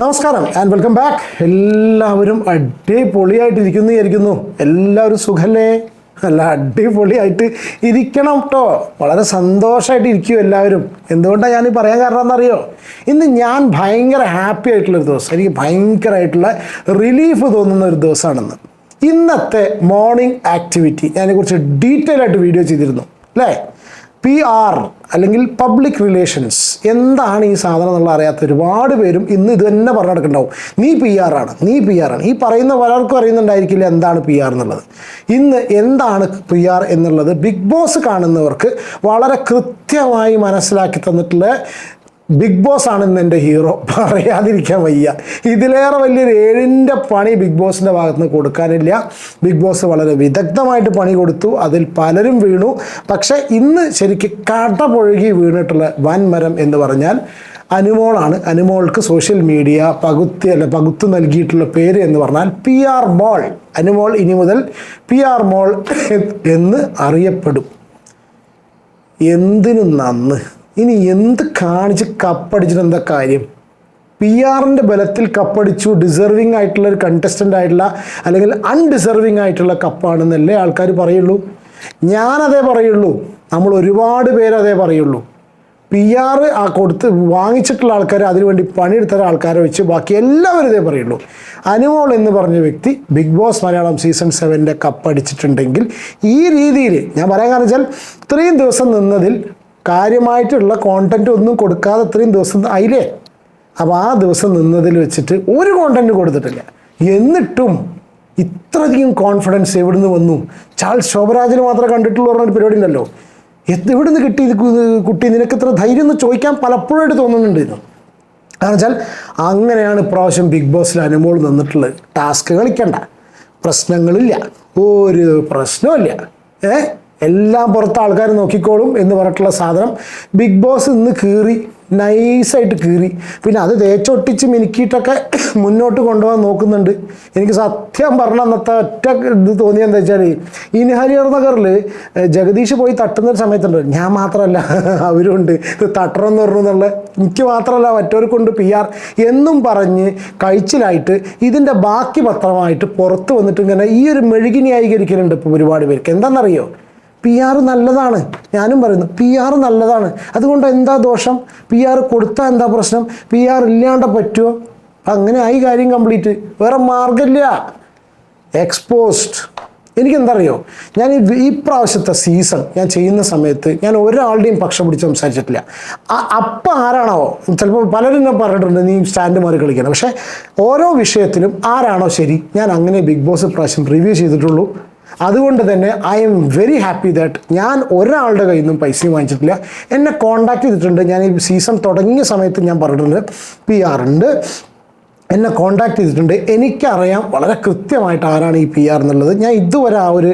നമസ്കാരം and welcome back എല്ലാവരും അടിപൊളിയായിട്ടിരിക്കുന്നു വിചാരിക്കുന്നു. എല്ലാവരും സുഖല്ലേ? അല്ല അടിപൊളിയായിട്ട് ഇരിക്കണം കേട്ടോ വളരെ സന്തോഷമായിട്ട് ഇരിക്കും എല്ലാവരും. എന്തുകൊണ്ടാണ് ഞാൻ പറയാൻ കാരണം എന്നറിയോ ഇന്ന് ഞാൻ ഭയങ്കര ഹാപ്പി ആയിട്ടുള്ള ഒരു ദിവസം എനിക്ക് ഭയങ്കരമായിട്ടുള്ള റിലീഫ് തോന്നുന്ന ഒരു ദിവസമാണെന്ന്. ഇന്നത്തെ മോർണിംഗ് ആക്ടിവിറ്റി ഞാനെക്കുറിച്ച് ഡീറ്റെയിൽ ആയിട്ട് വീഡിയോ ചെയ്തിരുന്നു. അല്ലേ പി ആർ അല്ലെങ്കിൽ പബ്ലിക് റിലേഷൻസ് എന്താണ് ഈ സാധനം എന്നുള്ള അറിയാത്ത ഒരുപാട് പേരും ഇന്ന് ഇത് തന്നെ പറഞ്ഞു നടക്കുന്നുണ്ടാവും നീ പി ആർ ആണ്. നീ പി ആർ ആണ്. ഈ പറയുന്ന പലർക്കും അറിയുന്നുണ്ടായിരിക്കില്ല എന്താണ് പി ആർ എന്നുള്ളത്. ഇന്ന് എന്താണ് പി ആർ എന്നുള്ളത് ബിഗ് ബോസ് കാണുന്നവർക്ക് വളരെ കൃത്യമായി മനസ്സിലാക്കി തന്നിട്ടുള്ള ബിഗ് ബോസ് ആണ് ഇന്ന് എന്റെ ഹീറോ പറയാതിരിക്കാൻ വയ്യ. ഇതിലേറെ വലിയൊരു ഏഴിന്റെ പണി ബിഗ് ബോസിന്റെ ഭാഗത്ത് നിന്ന് കൊടുക്കാനില്ല. ബിഗ് ബോസ് വളരെ വിദഗ്ധമായിട്ട് പണി കൊടുത്തു. അതിൽ പലരും വീണു. പക്ഷേ ഇന്ന് ശരിക്ക് പൊഴുകി വീണിട്ടുള്ള വൻമരം എന്ന് പറഞ്ഞാൽ അനുമോളാണ്. അനുമോൾക്ക് സോഷ്യൽ മീഡിയ പകുത്തി അല്ല പകുത്തു നൽകിയിട്ടുള്ള പേര് എന്ന് പറഞ്ഞാൽ പി ആർ മോൾ. അനുമോൾ ഇനി മുതൽ പി ആർ മോൾ എന്ന് അറിയപ്പെടും. എന്തിനു നന്ന്? ഇനി എന്ത് കാണിച്ച് കപ്പടിച്ചിട്ട് എന്താ കാര്യം? പി ആറിന്റെ ബലത്തിൽ കപ്പടിച്ചു ഡിസർവിങ് ആയിട്ടുള്ള ഒരു കണ്ടസ്റ്റന്റ് ആയിട്ടുള്ള അല്ലെങ്കിൽ അൺഡിസർവിങ് ആയിട്ടുള്ള കപ്പാണെന്നല്ലേ ആൾക്കാർ പറയുള്ളൂ. ഞാനതേ പറയുള്ളൂ. നമ്മൾ ഒരുപാട് പേരതേ പറയുള്ളൂ. പി ആർ ആ കൊടുത്ത് വാങ്ങിച്ചിട്ടുള്ള ആൾക്കാർ അതിനുവേണ്ടി പണിയെടുത്ത ആൾക്കാരെ വെച്ച് ബാക്കി എല്ലാവരും ഇതേ പറയുള്ളൂ. അനുമോൾ എന്ന് പറഞ്ഞ വ്യക്തി ബിഗ് ബോസ് മലയാളം സീസൺ സെവന്റെ കപ്പടിച്ചിട്ടുണ്ടെങ്കിൽ ഈ രീതിയിൽ ഞാൻ പറയാൻ കാരണം വെച്ചാൽ ഇത്രയും ദിവസം നിന്നതിൽ കാര്യമായിട്ടുള്ള കോണ്ടന്റ് ഒന്നും കൊടുക്കാതെ ഇത്രയും ദിവസം ആയില്ലേ? അപ്പോൾ ആ ദിവസം നിന്നതിൽ വെച്ചിട്ട് ഒരു കോണ്ടന്റ് കൊടുത്തിട്ടില്ല. എന്നിട്ടും ഇത്രയധികം കോൺഫിഡൻസ് എവിടുന്ന് വന്നു? ചാൾസ് ശോഭരാജിന് മാത്രമേ കണ്ടിട്ടുള്ളൂ പറഞ്ഞൊരു പരിപാടി ഉണ്ടല്ലോ. എത് എവിടുന്ന് കിട്ടി കുട്ടി? നിനക്ക് ഇത്ര ധൈര്യം എന്ന് ചോദിക്കാൻ പലപ്പോഴായിട്ട് തോന്നുന്നുണ്ട് ഇന്ന് കാരണം വെച്ചാൽ അങ്ങനെയാണ് ഇപ്രാവശ്യം ബിഗ് ബോസിൽ അനുമോൾ നിന്നിട്ടുള്ളത്. ടാസ്ക് കളിക്കണ്ട. പ്രശ്നങ്ങളില്ല. ഒരു പ്രശ്നമില്ല ഏ? എല്ലാം പുറത്ത് ആൾക്കാർ നോക്കിക്കോളും എന്ന് പറഞ്ഞിട്ടുള്ള സാധനം. ബിഗ് ബോസ് ഇന്ന് കീറി നൈസായിട്ട് കീറി. പിന്നെ അത് തേച്ചൊട്ടിച്ച് മിനുക്കിയിട്ടൊക്കെ മുന്നോട്ട് കൊണ്ടുപോകാൻ നോക്കുന്നുണ്ട്. എനിക്ക് സത്യം പറഞ്ഞ അന്നത്തെ ഒറ്റ ഇത് തോന്നിയത് വെച്ചാൽ ഇൻഹരിയർ നഗറിൽ ജഗദീഷ് പോയി തട്ടുന്ന ഒരു സമയത്തുണ്ട്. ഞാൻ മാത്രമല്ല അവരുണ്ട് ഇത് തട്ടണം എന്ന് പറഞ്ഞു എന്നുള്ള എനിക്ക് മാത്രമല്ല മറ്റവർക്കുണ്ട് പി ആർ എന്നും പറഞ്ഞ് കഴിച്ചിലായിട്ട് ഇതിന്റെ ബാക്കി പത്രമായിട്ട് പുറത്ത് വന്നിട്ട് ഇങ്ങനെ ഈ ഒരു മെഴുകി ന്യായീകരിക്കലുണ്ട് ഇപ്പോൾ ഒരുപാട് പേർക്ക്. എന്താണെന്നറിയോ? പി ആർ നല്ലതാണ്. ഞാനും പറയുന്നു പി ആർ നല്ലതാണ്. അതുകൊണ്ട് എന്താ ദോഷം? പി ആർ കൊടുത്താൽ എന്താ പ്രശ്നം? പി ആർ ഇല്ലാണ്ട് പറ്റുമോ അങ്ങനെ ആയി കാര്യം കംപ്ലീറ്റ് വേറെ മാർഗമില്ല എക്സ്പോസ്ഡ് എനിക്കെന്തറിയോ? ഞാൻ ഈ ഈ പ്രാവശ്യത്തെ സീസൺ ഞാൻ ചെയ്യുന്ന സമയത്ത് ഞാൻ ഒരാളുടെയും പക്ഷം പിടിച്ച് സംസാരിച്ചിട്ടില്ല. അപ്പം ആരാണോ? ചിലപ്പോൾ പലരും ഞാൻ പറഞ്ഞിട്ടുണ്ട് നീ സ്റ്റാൻഡ് മാറി കളിക്കണം. പക്ഷേ ഓരോ വിഷയത്തിലും ആരാണോ ശരി? ഞാൻ അങ്ങനെ ബിഗ് ബോസ് പ്രാവശ്യം റിവ്യൂ ചെയ്തിട്ടുള്ളൂ. അതുകൊണ്ട് തന്നെ I'm very happy that ഞാൻ ഒരാളുടെ കയ്യിൽ നിന്നും പൈസയും വാങ്ങിച്ചിട്ടില്ല. എന്നെ കോണ്ടാക്ട് ചെയ്തിട്ടുണ്ട്. ഞാൻ ഈ സീസൺ തുടങ്ങിയ സമയത്ത് ഞാൻ പറഞ്ഞിട്ടുണ്ട്. പി ആർ ഉണ്ട്. എന്നെ കോണ്ടാക്ട് ചെയ്തിട്ടുണ്ട്. എനിക്കറിയാം വളരെ കൃത്യമായിട്ട് ആരാണ് ഈ പി ആർ എന്നുള്ളത്. ഞാൻ ഇതുവരെ ആ ഒരു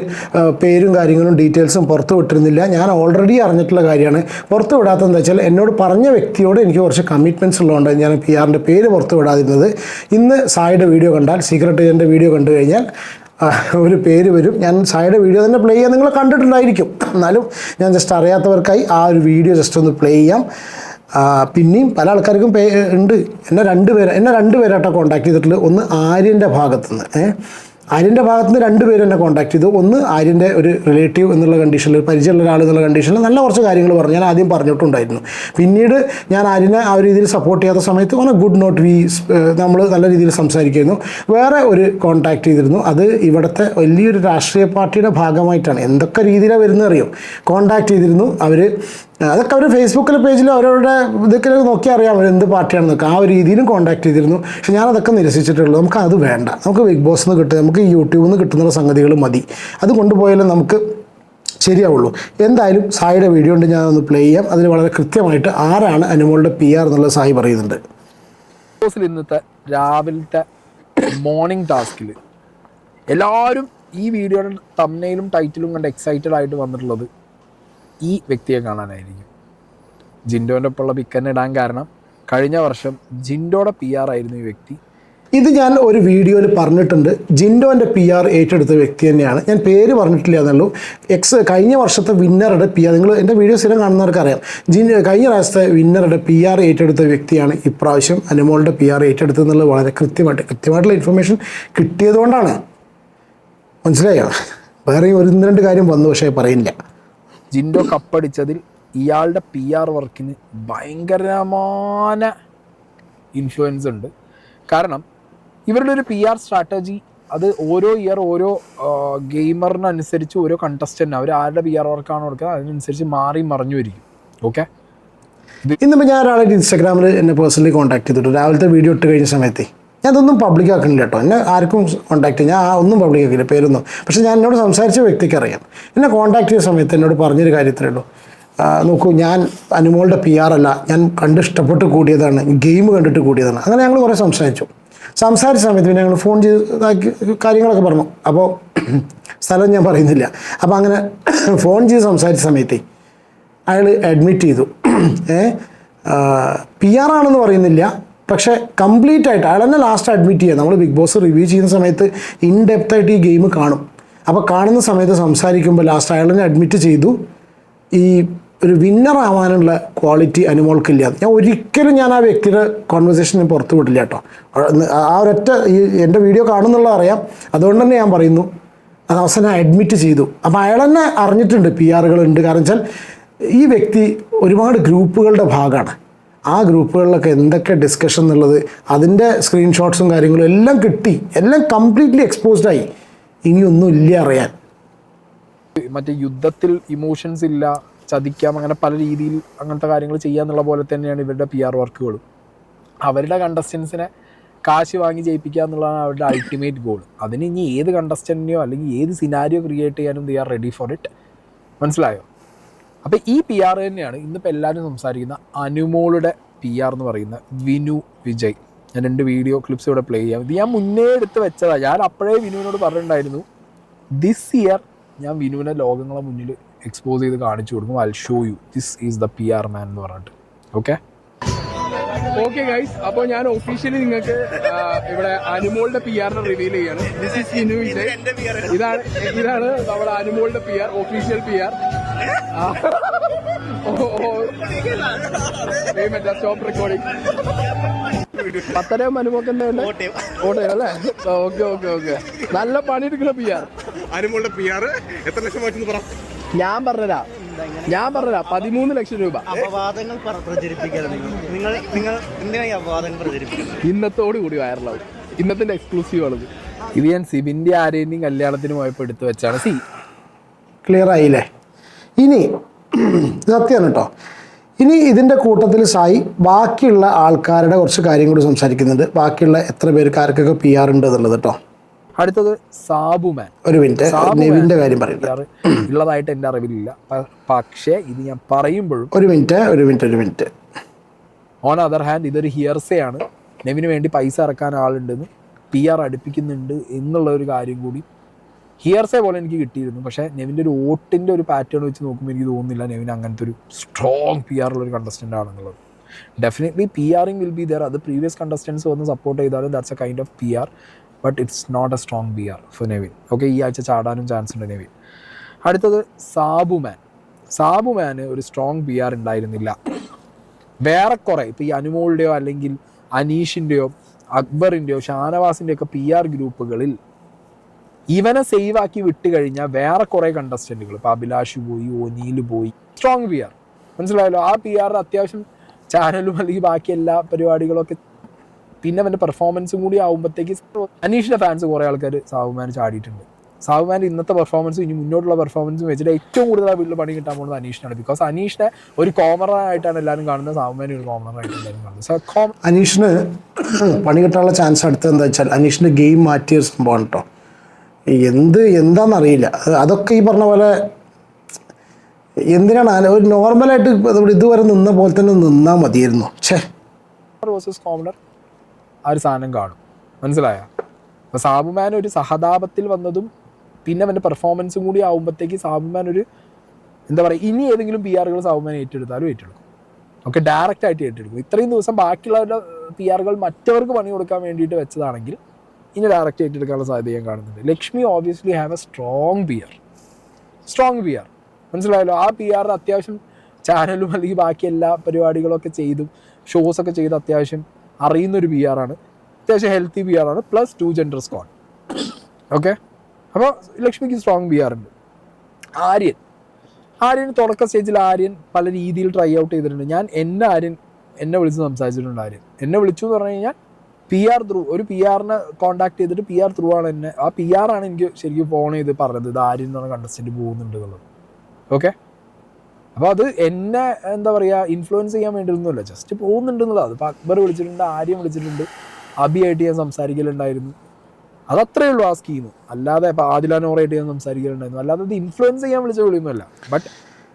പേരും കാര്യങ്ങളും ഡീറ്റെയിൽസും പുറത്തു വിട്ടിരുന്നില്ല. ഞാൻ ഓൾറെഡി അറിഞ്ഞിട്ടുള്ള കാര്യമാണ്. പുറത്തു വിടാത്തതെന്ന് വെച്ചാൽ എന്നോട് പറഞ്ഞ വ്യക്തിയോട് എനിക്ക് കുറച്ച് കമ്മിറ്റ്മെന്റ്സ് ഉള്ളതുകൊണ്ട് ഞാൻ പി ആറിന്റെ പേര് പുറത്തു വിടാതിരുന്നത്. ഇന്ന് സായിയുടെ വീഡിയോ കണ്ടാൽ സീക്രട്ട് ഏജന്റെ വീഡിയോ കണ്ടു കഴിഞ്ഞാൽ ഒരു പേര് വരും. ഞാൻ സായിയുടെ വീഡിയോ തന്നെ പ്ലേ ചെയ്യാൻ നിങ്ങൾ കണ്ടിട്ടുണ്ടായിരിക്കും. എന്നാലും ഞാൻ ജസ്റ്റ് അറിയാത്തവർക്കായി ആ ഒരു വീഡിയോ ജസ്റ്റ് ഒന്ന് പ്ലേ ചെയ്യാം. പിന്നെയും പല ആൾക്കാർക്കും പേ ഉണ്ട്. എന്നെ രണ്ട് പേര് എന്നെ രണ്ട് പേരാട്ടോ കോൺടാക്ട് ചെയ്തിട്ടുള്ളത്. ഒന്ന് ആര്യന്റെ ഭാഗത്തുനിന്ന്. ഏഹ് ആര്യന്റെ ഭാഗത്തുനിന്ന് രണ്ട് പേര് എന്നെ കോൺടാക്ട് ചെയ്തു. ഒന്ന് ആര്യന്റെ ഒരു റിലേറ്റീവ് എന്നുള്ള കണ്ടീഷനിൽ പരിചയമുള്ള ഒരാൾ എന്നുള്ള കണ്ടീഷനിൽ നല്ല കുറച്ച് കാര്യങ്ങൾ പറഞ്ഞു. ഞാൻ ആദ്യം പറഞ്ഞിട്ടുണ്ടായിരുന്നു. പിന്നീട് ഞാൻ ആര്യനെ ആ രീതിയിൽ സപ്പോർട്ട് ചെയ്യാത്ത സമയത്ത് ഓൺ ഗുഡ് നോട്ട് വി നമ്മൾ നല്ല രീതിയിൽ സംസാരിക്കുന്നു വേറെ ഒരു കോൺടാക്ട് ചെയ്തിരുന്നു. അത് ഇവിടുത്തെ വലിയൊരു രാഷ്ട്രീയ പാർട്ടിയുടെ ഭാഗമായിട്ടാണ്. എന്തൊക്കെ രീതിയിലാണ് വരുന്നത് അറിയോ? കോൺടാക്ട് ചെയ്തിരുന്നു. അവർ അതൊക്കെ അവർ ഫേസ്ബുക്കിലെ പേജിൽ അവരവരുടെ ഇതൊക്കെ നോക്കി അറിയാം അവർ എന്ത് പാർട്ടിയാണെന്നൊക്കെ ആ ഒരു രീതിയിലും കോൺടാക്ട് ചെയ്തിരുന്നു. പക്ഷെ ഞാൻ അതൊക്കെ നിരസിച്ചിട്ടുള്ളൂ. നമുക്ക് അത് വേണ്ട. നമുക്ക് ബിഗ് ബോസ് നിന്ന് കിട്ടുക നമുക്ക് യൂട്യൂബിൽ നിന്ന് കിട്ടുന്ന സംഗതികൾ മതി. അത് കൊണ്ടുപോയാലും നമുക്ക് ശരിയാവുള്ളൂ. എന്തായാലും സായിയുടെ വീഡിയോ ഉണ്ട്. ഞാൻ ഒന്ന് പ്ലേ ചെയ്യാം. അതിൽ വളരെ കൃത്യമായിട്ട് ആരാണ് അനുമോളുടെ പി ആർ എന്നുള്ളത് സായി പറയുന്നുണ്ട്. ബോസിൽ ഇന്നത്തെ രാവിലത്തെ മോർണിംഗ് ടാസ്കിൽ എല്ലാവരും ഈ വീഡിയോയുടെ തമ്മനയിലും ടൈറ്റിലും കണ്ട് എക്സൈറ്റഡ് ആയിട്ട് വന്നിട്ടുള്ളത് ഈ വ്യക്തിയെ കാണാനായിരിക്കും. ജിൻഡോന്റെ ഒപ്പമുള്ള ഇടാൻ കാരണം കഴിഞ്ഞ വർഷം ജിൻഡോയുടെ പി ആർ ആയിരുന്നു ഈ വ്യക്തി. ഇത് ഞാൻ ഒരു വീഡിയോയിൽ പറഞ്ഞിട്ടുണ്ട്. ജിൻഡോന്റെ പി ആർ ഏറ്റെടുത്ത വ്യക്തി തന്നെയാണ്. ഞാൻ പേര് പറഞ്ഞിട്ടില്ല എന്നുള്ളൂ. എക്സ് കഴിഞ്ഞ വർഷത്തെ വിന്നറുടെ പി ആർ നിങ്ങൾ എന്റെ വീഡിയോ സ്ഥിരം കാണുന്നവർക്ക് അറിയാം. ജിൻ കഴിഞ്ഞ പ്രാവശ്യത്തെ വിന്നറുടെ പി ആർ ഏറ്റെടുത്ത വ്യക്തിയാണ് ഇപ്രാവശ്യം അനുമോളുടെ പി ആർ ഏറ്റെടുത്തെന്നുള്ളത് വളരെ കൃത്യമായിട്ട് കൃത്യമായിട്ടുള്ള ഇൻഫർമേഷൻ കിട്ടിയതുകൊണ്ടാണ് മനസ്സിലായോ? വേറെ ഒരു രണ്ട് കാര്യം വന്നു പക്ഷേ പറയില്ല ജിൻഡോ കപ്പടിച്ചതിൽ ഇയാളുടെ പി ആർ വർക്കിന് ഭയങ്കരമായ ഇൻഫ്ലുവൻസ് ഉണ്ട്. കാരണം ഇവരുടെ ഒരു പി ആർ സ്ട്രാറ്റജി അത് ഓരോ ഇയർ ഓരോ ഗെയിമറിനനുസരിച്ച് ഓരോ കണ്ടസ്റ്റന്റ് അവർ ആരുടെ പി ആർ വർക്കാണ് കൊടുക്കുന്നത് അതിനനുസരിച്ച് മാറി മറിഞ്ഞു വരിക്കും ഓക്കെ ഇന്നിപ്പോൾ ഞാൻ ഒരാളെ ഇൻസ്റ്റാഗ്രാമിൽ എന്നെ പേഴ്സണലി കോൺടാക്ട് ചെയ്തിട്ടുണ്ട് രാവിലത്തെ വീഡിയോ ഇട്ട് കഴിഞ്ഞ സമയത്ത് ഞാൻ ഇതൊന്നും പബ്ലിക് ആക്കണില്ല കേട്ടോ എന്നെ ആർക്കും കോൺടാക്ട് ഞാൻ ഒന്നും പബ്ലിക് ആക്കില്ല പേരൊന്നും. പക്ഷേ ഞാൻ എന്നോട് സംസാരിച്ച വ്യക്തിക്ക് അറിയാം. എന്നെ കോൺടാക്ട് ചെയ്ത സമയത്ത് എന്നോട് പറഞ്ഞൊരു കാര്യത്തിലേ ഉള്ളൂ. നോക്കൂ ഞാൻ അനുമോളുടെ പി ആർ അല്ല. ഞാൻ കണ്ട് ഇഷ്ടപ്പെട്ട് കൂടിയതാണ്. ഗെയിം കണ്ടിട്ട് കൂടിയതാണ്. അങ്ങനെ ഞങ്ങൾ കുറേ സംസാരിച്ചു. സംസാരിച്ച സമയത്ത് പിന്നെ ഞങ്ങൾ ഫോൺ ചെയ്താക്കി കാര്യങ്ങളൊക്കെ പറഞ്ഞു. അപ്പോൾ സ്ഥലം ഞാൻ പറയുന്നില്ല. അപ്പോൾ അങ്ങനെ ഫോൺ ചെയ്ത് സംസാരിച്ച സമയത്ത് അയാൾ അഡ്മിറ്റ് ചെയ്തു. ഏ? പി ആർ ആണെന്ന് പറയുന്നില്ല. പക്ഷേ കംപ്ലീറ്റ് ആയിട്ട് അയാൾ തന്നെ ലാസ്റ്റ് അഡ്മിറ്റ് ചെയ്യുക. നമ്മൾ ബിഗ് ബോസ് റിവ്യൂ ചെയ്യുന്ന സമയത്ത് ഇൻ ഡെപ്ത് ആയിട്ട് ഈ ഗെയിം കാണും. അപ്പോൾ കാണുന്ന സമയത്ത് സംസാരിക്കുമ്പോൾ ലാസ്റ്റ് അയാൾ തന്നെ അഡ്മിറ്റ് ചെയ്തു. ഈ ഒരു വിന്നർ ആവാനുള്ള ക്വാളിറ്റി അനുമോൾക്കില്ല. ഞാൻ ഒരിക്കലും ഞാൻ ആ വ്യക്തിയുടെ കോൺവെർസേഷൻ പുറത്തു വിടില്ല കേട്ടോ. ആ ഒരൊറ്റ ഈ എന്റെ വീഡിയോ കാണുന്നുള്ള അറിയാം. അതുകൊണ്ട് തന്നെ ഞാൻ പറയുന്നു. അത് അവസാനം അഡ്മിറ്റ് ചെയ്തു. അപ്പോൾ അയാൾ തന്നെ അറിഞ്ഞിട്ടുണ്ട് പി ആറുകളുണ്ട് കാരണം വെച്ചാൽ ഈ വ്യക്തി ഒരുപാട് ഗ്രൂപ്പുകളുടെ ഭാഗമാണ്. ആ ഗ്രൂപ്പുകളിലൊക്കെ എന്തൊക്കെ ഡിസ്കഷൻ എന്നുള്ളത് അതിന്റെ സ്ക്രീൻഷോട്ട്സും കാര്യങ്ങളും എല്ലാം കിട്ടി. എല്ലാം കംപ്ലീറ്റ്ലി എക്സ്പോസ്ഡായി ഇനിയൊന്നും ഇല്ല അറിയാൻ. മറ്റേ യുദ്ധത്തിൽ ഇമോഷൻസ് ഇല്ല ചതിക്കാം അങ്ങനെ പല രീതിയിൽ അങ്ങനത്തെ കാര്യങ്ങൾ ചെയ്യാന്നുള്ള പോലെ തന്നെയാണ് ഇവരുടെ പി ആർ വർക്കുകളും. അവരുടെ കണ്ടസ്റ്റൻസിനെ കാശ് വാങ്ങി ജയിപ്പിക്കുക എന്നുള്ളതാണ് അവരുടെ അൾട്ടിമേറ്റ് ഗോൾ അതിന് ഇനി ഏത് കണ്ടസ്റ്റന്റിനെയോ അല്ലെങ്കിൽ ഏത് സിനാരിയോ ക്രിയേറ്റ് ചെയ്യാനും they are ready for it മനസ്സിലായോ? അപ്പോൾ ഈ പി ആർ തന്നെയാണ് ഇന്നിപ്പോൾ എല്ലാവരും സംസാരിക്കുന്ന അനുമോളുടെ പി ആർ എന്ന് പറയുന്ന വിനു വിജയ്. ഞാൻ രണ്ട് വീഡിയോ ക്ലിപ്സ് ഇവിടെ പ്ലേ ചെയ്യാം. ഇത് ഞാൻ മുന്നേ എടുത്ത് വെച്ചതാണ് ഞാൻ അപ്പോഴേ വിനുവിനോട് പറഞ്ഞിട്ടുണ്ടായിരുന്നു ദിസ് ഇയർ ഞാൻ വിനുവിനെ ലോകങ്ങളെ മുന്നിൽ എക്സ്പോസ് ചെയ്ത് കാണിച്ചു കൊടുക്കും. I show you this is the P R man എന്ന് പറഞ്ഞിട്ട്. ഓക്കെ ഓക്കെ ഗൈസ് അപ്പോൾ ഞാൻ ഒഫീഷ്യലി നിങ്ങൾക്ക് ഇവിടെ അനുമോളുടെ പി ആറിനെ റിവീൽ ചെയ്യാണ്. This is Vinu Vijay. ഇതാണ് ഇതാണ് നമ്മുടെ അനുമോളുടെ P R official P R stop recording പത്തരയും അനുമോക്കന്നെ കോട്ടയം അല്ലേ? ഓക്കെ ഓക്കെ ഓക്കെ നല്ല പണിയെടുക്കുന്ന പി ആർ അനുമോളുടെ പി ആർ എത്ര ലക്ഷം വായിച്ചെന്ന് പറ. ഞാൻ പറഞ്ഞതാ. ഞാൻ പറഞ്ഞതാ പതിമൂന്ന് ലക്ഷം രൂപ. അപവാദങ്ങൾ പ്രചരിപ്പിക്കരുത് നിങ്ങൾ. നിങ്ങൾ നിങ്ങൾ എന്തിനാ അപവാദങ്ങൾ പ്രചരിപ്പിക്കുന്നത്? ഇന്നത്തോടു കൂടി വൈറലാവും ഇന്നത്തിന്റെ എക്സ്ക്ലൂസീവ് ആണത്. ഇത് ഞാൻ സിബിന്റെ ആരെയും കല്യാണത്തിന് പോയപ്പോൾ എടുത്തു വെച്ചാണ്. സി ക്ലിയർ ആയില്ലേ? ഇനി സത്യമാണ് കേട്ടോ ഇനി ഇതിന്റെ കൂട്ടത്തിൽ സായി ബാക്കിയുള്ള ആൾക്കാരുടെ കുറച്ച് കാര്യം കൂടി സംസാരിക്കുന്നുണ്ട്. ബാക്കിയുള്ള എത്ര പേർക്കാർക്കൊക്കെ പി ആർ ഉണ്ട് എന്നുള്ളത് കേട്ടോ അടുത്തത് സാബുമാൻ ഒരു മിനിറ്റ്. നെവിന്റെ നെവിന്റെ കാര്യം പറയുന്നത് ഉള്ളതായിട്ട് എന്റെ അറിവിലില്ല പക്ഷേ ഇത് ഞാൻ പറയുമ്പോഴും ഒരു മിനിറ്റ് ഒരു മിനിറ്റ് ഒരു മിനിറ്റ്. ഓൺ അതർ ഹാൻഡ് ഇതൊരു ഹിയർസേ ആണ്. നെവിന് വേണ്ടി പൈസ ഇറക്കാൻ ആളുണ്ടെന്ന് പി ആർ അടുപ്പിക്കുന്നുണ്ട് എന്നുള്ള ഒരു കാര്യം കൂടി ഹിയർസേ പോലെ എനിക്ക് കിട്ടിയിരുന്നു. പക്ഷേ നെവിന്റെ ഒരു വോട്ടിന്റെ ഒരു പാറ്റേൺ വെച്ച് നോക്കുമ്പോൾ എനിക്ക് തോന്നുന്നില്ല നെവിൻ അങ്ങനത്തെ ഒരു സ്ട്രോങ് പി ആറുള്ള ഒരു കണ്ടസ്റ്റന്റ് ആണെന്നുള്ളത്. ഡെഫിനറ്റ്ലി പി ആറിങ് വിൽ ബി ദർ അത് പ്രീവിയസ് കണ്ടസ്റ്റൻസ് വന്ന് സപ്പോർട്ട് ചെയ്താലും that's a kind of P R but it's not a strong P R for Nevin okay ഈ ആഴ്ച ചാടാനും ചാൻസ് ഉണ്ട് നെവിൻ അടുത്തത് സാബുമാൻ സാബുമാന് ഒരു സ്ട്രോങ് പി ആർ ഉണ്ടായിരുന്നില്ല. വേറെ കുറേ ഇപ്പോൾ ഈ അനുമോളുടെയോ അല്ലെങ്കിൽ അനീഷിന്റെയോ അക്ബറിന്റെയോ ഷാനവാസിന്റെയോ ഒക്കെ പി ആർ ഗ്രൂപ്പുകളിൽ ഇവനെ സേവ് ആക്കി വിട്ട് കഴിഞ്ഞാൽ വേറെ കുറേ കണ്ടസ്റ്റന്റുകൾ ഇപ്പോൾ അഭിലാഷ് പോയി ഒനീൽ പോയി. സ്ട്രോങ് പി ആർ മനസ്സിലായല്ലോ? ആ പി ആറിന് അത്യാവശ്യം ചാനലും അല്ലെങ്കിൽ ബാക്കി എല്ലാ പരിപാടികളൊക്കെ പിന്നെ അവന്റെ പെർഫോമൻസും കൂടി ആകുമ്പോഴത്തേക്ക് അനീഷിന്റെ ഫാൻസ് കുറേ ആൾക്കാർ സാവുമാൻ ചാടിയിട്ടുണ്ട്. സാവുമാൻ ഇന്നത്തെ പെർഫോമൻസും ഇനി മുന്നോട്ടുള്ള പെർഫോമൻസും വെച്ചിട്ട് ഏറ്റവും കൂടുതൽ ആ വീട്ടിൽ പണി കിട്ടാൻ പോകുന്നത് അനീഷിനാണ്. ബിക്കോസ് അനീഷിനെ ഒരു കോമറായിട്ടാണ് എല്ലാവരും കാണുന്നത്. സാവുമാനെ ഒരു കോമറായിട്ട് എല്ലാവരും കാണുന്നത്. അനീഷിന് പണി കിട്ടാനുള്ള ചാൻസ് അടുത്ത് എന്താ വെച്ചാൽ അനീഷിന്റെ ഗെയിം മാറ്റിയ സംഭവമാണ് കേട്ടോ എന്ത് എന്താണെന്നറിയില്ല അത് അതൊക്കെ ഈ പറഞ്ഞ പോലെ എന്തിനാണ് ഒരു നോർമലായിട്ട് നമ്മുടെ ഇതുവരെ നിന്ന പോലെ തന്നെ നിന്നാൽ മതിയായിരുന്നു. ഛേ. വേഴ്സസ് കോമണർ ആ ഒരു സാധനം കാണും. മനസ്സിലായോ? സാബുമാൻ ഒരു സഹതാപത്തിൽ വന്നതും പിന്നെ അവന്റെ പെർഫോമൻസും കൂടി ആകുമ്പോഴത്തേക്ക് സാബുമാൻ ഒരു എന്താ പറയുക ഇനി ഏതെങ്കിലും പി ആറുകൾ സാബുമാൻ ഏറ്റെടുത്താലും ഏറ്റെടുക്കും. ഓക്കെ ഡയറക്റ്റ് ആയിട്ട് ഏറ്റെടുക്കും. ഇത്രയും ദിവസം ബാക്കിയുള്ളവരുടെ പി ആറുകൾ മറ്റവർക്ക് പണി കൊടുക്കാൻ വേണ്ടിയിട്ട് വെച്ചതാണെങ്കിൽ ഇനി ഡയറക്റ്റ് ഏറ്റെടുക്കാനുള്ള സാധ്യത ഞാൻ കാണുന്നുണ്ട്. Lakshmi obviously have a strong P R strong P R മനസ്സിലായല്ലോ? ആ പി ആറിന് അത്യാവശ്യം ചാനലും അല്ലെങ്കിൽ ബാക്കി എല്ലാ പരിപാടികളൊക്കെ ചെയ്തും ഷോസ് ഒക്കെ ചെയ്ത് അത്യാവശ്യം അറിയുന്ന ഒരു പി ആണ്. അത്യാവശ്യം ഹെൽത്തി പി ആണ്. പ്ലസ് ടു ജെൻഡർ സ്കോൺ ഓക്കെ അപ്പോൾ ലക്ഷ്മിക്ക് സ്ട്രോങ് പി ആർ ഉണ്ട്. ആര്യൻ. ആര്യൻ തുടക്ക സ്റ്റേജിൽ ആര്യൻ പല രീതിയിൽ ട്രൈ ഔട്ട് ചെയ്തിട്ടുണ്ട്. ഞാൻ എന്നെ ആര്യൻ എന്നെ വിളിച്ച് സംസാരിച്ചിട്ടുണ്ട് ആര്യൻ. എന്നെ വിളിച്ചു എന്ന് പറഞ്ഞു കഴിഞ്ഞാൽ പി ആർ ത്രൂ ഒരു പി ആറിനെ കോൺടാക്ട് ചെയ്തിട്ട് പി ആർ ത്രൂ ആണ് എന്നെ ആ പി ആർ ആണ് എനിക്ക് ശരിക്കും ഫോൺ ചെയ്ത് പറഞ്ഞത് ഇത് ആര്യൻ എന്ന് പറഞ്ഞ കണ്ടസ്റ്റന്റ് പോകുന്നുണ്ട് എന്നുള്ളത്. ഓക്കെ അപ്പോൾ അത് എന്നെ എന്താ പറയുക ഇൻഫ്ലുവൻസ് ചെയ്യാൻ വേണ്ടിയൊന്നുമല്ല ജസ്റ്റ് പോകുന്നുണ്ട് എന്നുള്ളത്. അക്ബർ വിളിച്ചിട്ടുണ്ട് ആര്യം വിളിച്ചിട്ടുണ്ട് അബിയായിട്ട് ഞാൻ സംസാരിക്കലുണ്ടായിരുന്നു. അതത്രേ ഉള്ളൂ ആ സ്കീം അല്ലാതെ ഇപ്പോൾ ആദിലാനോറായിട്ട് ഞാൻ സംസാരിക്കലുണ്ടായിരുന്നു. അല്ലാതെ അത് ഇൻഫ്ലുവൻസ് ചെയ്യാൻ വിളിച്ച വിളിയൊന്നുമല്ല. ബട്ട്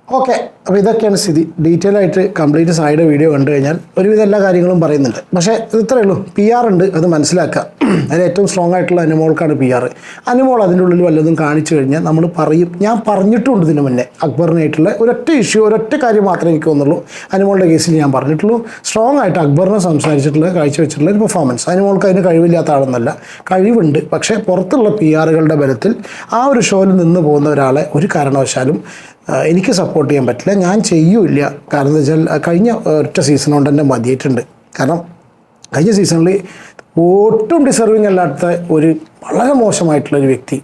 ഓക്കെ അപ്പോൾ ഇതൊക്കെയാണ് സ്ഥിതി. ഡീറ്റെയിൽ ആയിട്ട് കംപ്ലീറ്റ് സൈഡ് വീഡിയോ കണ്ടു കഴിഞ്ഞാൽ ഒരുവിധം എല്ലാ കാര്യങ്ങളും പറയുന്നുണ്ട്. പക്ഷേ ഇത് ഇത്രയേ ഉള്ളൂ. പി ആർ ഉണ്ട് അത് മനസ്സിലാക്കുക. അതിൽ ഏറ്റവും സ്ട്രോങ് ആയിട്ടുള്ള അനുമോൾക്കാണ് പി ആർ അനുമോൾ അതിന്റെ ഉള്ളിൽ വല്ലതും കാണിച്ചു കഴിഞ്ഞാൽ നമ്മൾ പറയും. ഞാൻ പറഞ്ഞിട്ടുണ്ട് ഇതിന് മുന്നേ അക്ബറിനായിട്ടുള്ള ഒരൊറ്റ ഇഷ്യൂ ഒരൊറ്റ കാര്യം മാത്രമേ എനിക്ക് തോന്നുള്ളൂ അനുമോളുടെ കേസിൽ ഞാൻ പറഞ്ഞിട്ടുള്ളൂ. സ്ട്രോങ് ആയിട്ട് അക്ബറിനെ സംസാരിച്ചിട്ടുള്ള കാഴ്ചവെച്ചിട്ടുള്ള ഒരു പെർഫോമൻസ് അനുമോൾക്ക് അതിന് കഴിവില്ലാത്ത ആളെന്നല്ല. കഴിവുണ്ട്. പക്ഷേ പുറത്തുള്ള പി ആറുകളുടെ ബലത്തിൽ ആ ഒരു ഷോയിൽ നിന്ന് പോകുന്ന ഒരാളെ ഒരു കാരണവശാലും എനിക്ക് സപ്പോർട്ട് ചെയ്യാൻ പറ്റില്ല. ഞാൻ ചെയ്യൂല കാരണം എന്താ വെച്ചാൽ കഴിഞ്ഞ ഒറ്റ സീസൺ കൊണ്ട് തന്നെ മതിയായിട്ടുണ്ട് കാരണം കഴിഞ്ഞ സീസണിൽ ഒട്ടും ഡിസർവിങ് അല്ലാത്ത ഒരു വളരെ മോശമായിട്ടുള്ള ഒരു വ്യക്തി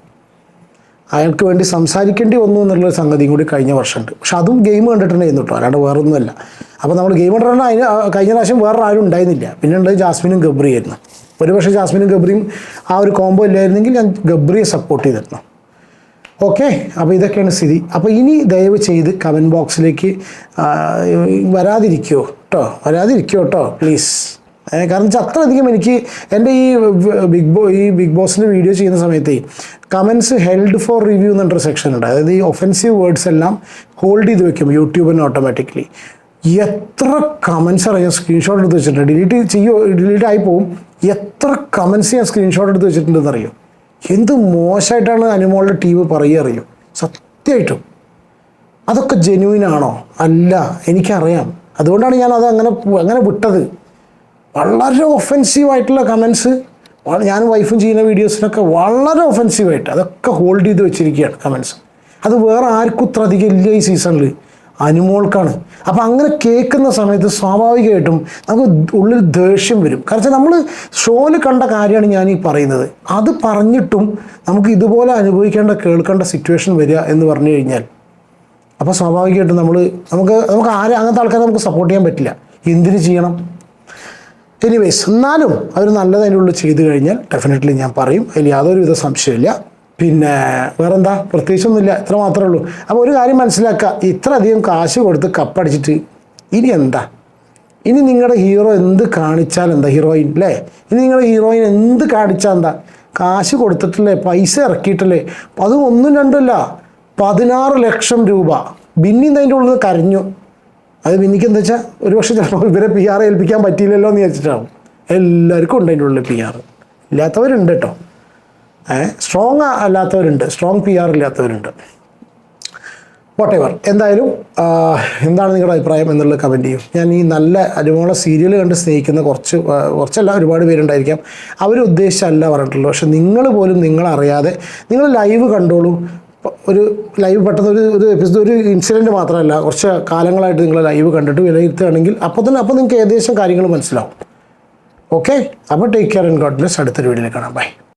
അയാൾക്ക് വേണ്ടി സംസാരിക്കേണ്ടി വന്നു എന്നുള്ളൊരു സംഗതിയും കൂടി കഴിഞ്ഞ വർഷമുണ്ട്. പക്ഷെ അതും ഗെയിം കണ്ടിട്ടുണ്ടായിരുന്നു കേട്ടോ. അല്ലാണ്ട് വേറൊന്നുമല്ല. അപ്പോൾ നമ്മൾ ഗെയിം കണ്ടിട്ട് അതിന് കഴിഞ്ഞ പ്രാവശ്യം വേറെ ആരും ഉണ്ടായിരുന്നില്ല. പിന്നെ ഉള്ളത് ജാസ്മിനും ഗബ്രിയായിരുന്നു. ഒരു പക്ഷേ ജാസ്മിനും ഗബ്രിയും ആ ഒരു കോംബോ ഇല്ലായിരുന്നെങ്കിൽ ഞാൻ ഗബ്രിയെ സപ്പോർട്ട് ചെയ്തിരുന്നു. ഓക്കെ അപ്പോൾ ഇതൊക്കെയാണ് സ്ഥിതി. അപ്പോൾ ഇനി ദയവ് ചെയ്ത് കമന്റ് ബോക്സിലേക്ക് വരാതിരിക്കുമോ കേട്ടോ. വരാതിരിക്കുമോ കേട്ടോ പ്ലീസ് കാരണം വെച്ചാൽ അത്രയധികം എനിക്ക് എന്റെ ഈ ബിഗ് ബോ ഈ ബിഗ് ബോസിന്റെ വീഡിയോ ചെയ്യുന്ന സമയത്ത് കമൻസ് ഹെൽഡ് ഫോർ റിവ്യൂ എന്നൊരു സെക്ഷൻ ഉണ്ട്. അതായത് ഈ ഒഫൻസീവ് വേർഡ്സ് എല്ലാം ഹോൾഡ് ചെയ്ത് വെക്കും യൂട്യൂബിന് ഓട്ടോമാറ്റിക്കലി എത്ര കമൻസ് ആണ് സ്ക്രീൻഷോട്ട് എടുത്ത് വെച്ചിട്ടുണ്ട്. ഡിലീറ്റ് ചെയ്യോ ഡിലീറ്റ് ആയി പോവും. എത്ര കമൻസ് ഞാൻ സ്ക്രീൻഷോട്ട് എടുത്ത് വെച്ചിട്ടുണ്ടെന്ന് അറിയോ? എന്ത് മോശമായിട്ടാണ് അനുമോളുടെ ടീം പറയുക അറിയോ? സത്യമായിട്ടും. അതൊക്കെ ജെന്യൂൻ ആണോ? അല്ല എനിക്കറിയാം. അതുകൊണ്ടാണ് ഞാൻ അത് അങ്ങനെ അങ്ങനെ വിട്ടത്. വളരെ ഒഫെൻസീവ് ആയിട്ടുള്ള കമൻസ് ഞാൻ വൈഫും ചെയ്യുന്ന വീഡിയോസിനൊക്കെ വളരെ ഒഫെൻസീവായിട്ട് അതൊക്കെ ഹോൾഡ് ചെയ്ത് വെച്ചിരിക്കുകയാണ് കമൻസ് അത് വേറെ ആർക്കും ഇത്ര അധികം ഇല്ല ഈ സീസണിൽ അനുമോൾക്കാണ്. അപ്പോൾ അങ്ങനെ കേൾക്കുന്ന സമയത്ത് സ്വാഭാവികമായിട്ടും നമുക്ക് ഉള്ളിൽ ദേഷ്യം വരും. കാരണം നമ്മൾ ഷോയിൽ കണ്ട കാര്യമാണ് ഞാൻ ഈ പറയുന്നത്. അത് പറഞ്ഞിട്ടും നമുക്ക് ഇതുപോലെ അനുഭവിക്കേണ്ട കേൾക്കേണ്ട സിറ്റുവേഷൻ വരിക എന്ന് പറഞ്ഞു കഴിഞ്ഞാൽ അപ്പോൾ സ്വാഭാവികമായിട്ടും നമ്മൾ നമുക്ക് നമുക്ക് ആരെ അങ്ങനത്തെ ആൾക്കാരെ നമുക്ക് സപ്പോർട്ട് ചെയ്യാൻ പറ്റില്ല. എന്തിനു ചെയ്യണം? എനിവേസ് എന്നാലും അവർ നല്ലത് ഉള്ളിൽ ചെയ്തു കഴിഞ്ഞാൽ ഡെഫിനറ്റ്ലി ഞാൻ പറയും. അതിൽ യാതൊരുവിധ സംശയമില്ല പിന്നെ വേറെന്താ? പ്രത്യേകിച്ചൊന്നുമില്ല. ഇത്ര മാത്രമേ ഉള്ളൂ. അപ്പോൾ ഒരു കാര്യം മനസ്സിലാക്കുക. ഇത്ര അധികം കാശ് കൊടുത്ത് കപ്പടിച്ചിട്ട് ഇനി എന്താ? ഇനി നിങ്ങളുടെ ഹീറോ എന്ത് കാണിച്ചാൽ എന്താ ഹീറോയിൻ അല്ലേ ഇനി നിങ്ങളുടെ ഹീറോയിൻ എന്ത് കാണിച്ചാൽ എന്താ? കാശ് കൊടുത്തിട്ടില്ലേ പൈസ ഇറക്കിയിട്ടില്ലേ? അതും ഒന്നും രണ്ടുമല്ല പതിനാറ് ലക്ഷം രൂപ. ബിന്നി അതിന്റെ ഉള്ളിൽ നിന്ന് കരഞ്ഞു. അത് ബിന്നിക്ക് എന്താ വെച്ചാൽ ഒരു പക്ഷേ ചിലപ്പോൾ ഇവരെ പി ആർ ഏൽപ്പിക്കാൻ പറ്റിയില്ലല്ലോ എന്ന് വിചാരിച്ചിട്ടാണ് എല്ലാവർക്കും ഉണ്ട് അതിന്റെ ഉള്ളിൽ പി ആർ ഇല്ലാത്തവരുണ്ട് കേട്ടോ. സ്ട്രോങ് അല്ലാത്തവരുണ്ട്. സ്ട്രോങ് പി ആർ ഇല്ലാത്തവരുണ്ട്. വാട്ട് എവർ എന്തായാലും എന്താണ് നിങ്ങളുടെ അഭിപ്രായം എന്നുള്ളത് കമന്റ് ചെയ്യും. ഞാൻ ഈ നല്ല അനുമോളെ സീരിയൽ കണ്ട് സ്നേഹിക്കുന്ന കുറച്ച് കുറച്ചല്ല ഒരുപാട് പേരുണ്ടായിരിക്കാം. അവർ ഉദ്ദേശിച്ചല്ല പറഞ്ഞിട്ടുള്ളൂ പക്ഷെ നിങ്ങൾ പോലും നിങ്ങളറിയാതെ നിങ്ങൾ ലൈവ് കണ്ടോളൂ. ഒരു ലൈവ് പെട്ടെന്ന് ഒരു ഒരു എപ്പിസോഡ് ഒരു ഇൻസിഡന്റ് മാത്രമല്ല. കുറച്ച് കാലങ്ങളായിട്ട് നിങ്ങൾ ലൈവ് കണ്ടിട്ട് വിലയിരുത്തുകയാണെങ്കിൽ അപ്പോൾ തന്നെ അപ്പോൾ നിങ്ങൾക്ക് ഏകദേശം കാര്യങ്ങൾ മനസ്സിലാവും. ഓക്കെ അപ്പോൾ take care and God bless അടുത്തൊരു വീഡിയോയിൽ കാണാം. ബൈ